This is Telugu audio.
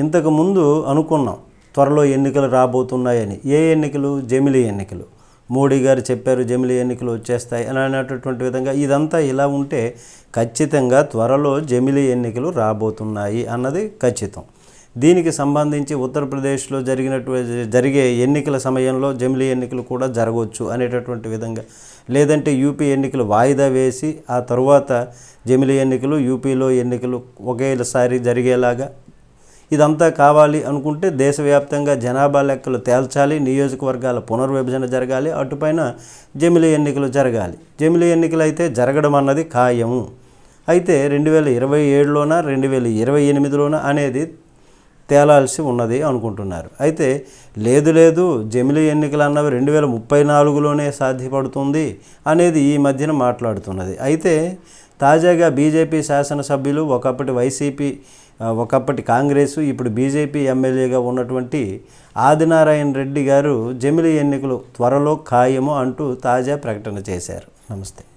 ఇంతకు ముందు అనుకున్నాం త్వరలో ఎన్నికలు రాబోతున్నాయని. ఏ ఎన్నికలు? జమిలీ ఎన్నికలు. మోడీ గారు చెప్పారు జమిలీ ఎన్నికలు వచ్చేస్తాయి అని అనేటటువంటి విధంగా ఇదంతా ఇలా ఉంటే ఖచ్చితంగా త్వరలో జమిలీ ఎన్నికలు రాబోతున్నాయి అన్నది ఖచ్చితం. దీనికి సంబంధించి ఉత్తరప్రదేశ్లో జరిగినటువంటి జరిగే ఎన్నికల సమయంలో జమిలీ ఎన్నికలు కూడా జరగవచ్చు అనేటటువంటి విధంగా. లేదంటే యూపీ ఎన్నికలు వాయిదా వేసి ఆ తరువాత జమిలీ ఎన్నికలు యూపీలో ఎన్నికలు ఒకేసారి జరిగేలాగా ఇదంతా కావాలి అనుకుంటే దేశవ్యాప్తంగా జనాభా లెక్కలు తేల్చాలి నియోజకవర్గాల పునర్విభజన జరగాలి అటుపైన జమిలీ ఎన్నికలు జరగాలి. జమిలీ ఎన్నికలు అయితే జరగడం అన్నది ఖాయము అయితే రెండు వేల ఇరవై ఏడులోన రెండు వేల ఇరవై ఎనిమిదిలోన అనేది తేలాల్సి ఉన్నది అనుకుంటున్నారు. అయితే లేదు లేదు జమిలీ ఎన్నికలు అన్నవి రెండు వేల ముప్పై నాలుగులోనే సాధ్యపడుతుంది అనేది ఈ మధ్యన మాట్లాడుతున్నది. అయితే తాజాగా బీజేపీ శాసనసభ్యులు ఒకప్పటి వైసీపీ ఒకప్పటి కాంగ్రెసు ఇప్పుడు బీజేపీ ఎమ్మెల్యేగా ఉన్నటువంటి ఆదినారాయణ రెడ్డి గారు జమిలీ ఎన్నికలు త్వరలో ఖాయము అంటూ తాజా ప్రకటన చేశారు. నమస్తే.